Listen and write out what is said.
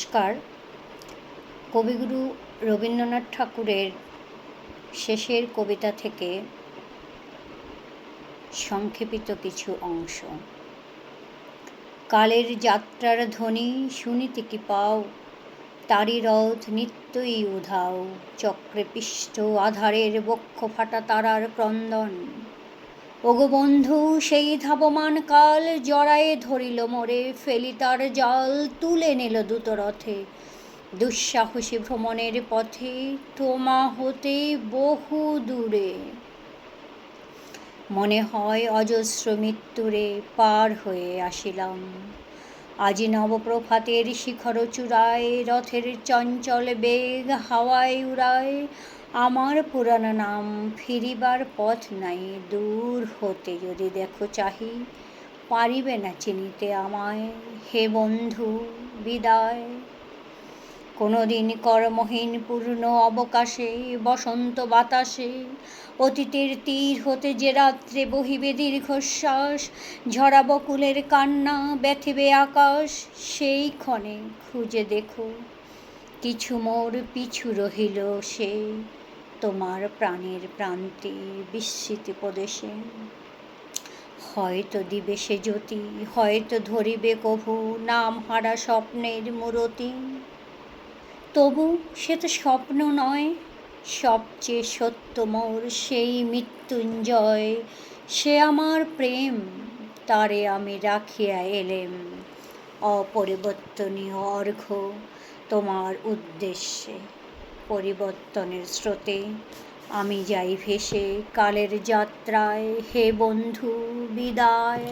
নমস্কার। কবিগুরু রবীন্দ্রনাথ ঠাকুরের শেষের কবিতা থেকে সংক্ষেপিত কিছু অংশ। কালের যাত্রার ধ্বনি শুনিতে কি পাও? তারি রথ নিত্যই উধাও। চক্রে পিষ্ট আধারের বক্ষ ফাটা তারার ক্রন্দন। ওগো বন্ধু, সেই ধাবমান কাল জড়ায়ে ধরিল মোরে, ফেলি তার জাল তুলে নিল দ্রুত রথে। দুঃসাহসী ভ্রমণের পথে তোমা হতে বহু দূরে। মনে হয় অজস্র মৃত্যুরে পার হয়ে আসিলাম। আজি নবপ্রভাতের শিখর চূড়ায়, রথের চঞ্চল বেগ হাওয়ায় উড়ায় আমার পুরানো নাম ফিরিবার পথ নাই, দূর হতে যদি দেখো চাহি, পারিবে না চিনিতে আমায়। হে বন্ধু, বিদায়। কোনোদিন কর্মহীন পূর্ণ অবকাশে, বসন্ত বাতাসে, অতীতের তীর হতে যে রাত্রে বহিবে দীর্ঘশ্বাস ঝরা বকুলের কান্না, ব্যথিবে আকাশ, সেই ক্ষণে খুঁজে দেখো, কিছু মোর পিছু রহিল সে। তোমার প্রাণের প্রান্তে বিস্মৃতি প্রদেশে। হয়তো দিবে সে জ্যোতি, হয়তো ধরিবে কভু নাম হারা স্বপ্নের মূরতি। তবু সে তো স্বপ্ন নয়, সবচেয়ে সত্য মোর সেই মৃত্যুঞ্জয়। সে আমার প্রেম, তারে আমি রাখিয়া এলেম। অপরিবর্তনীয় অর্ঘ্য তোমার উদ্দেশ্যে। পরিবর্তনের স্রোতে। আমি যাই ভেসে কালের যাত্রায়। হে বন্ধু বিদায়।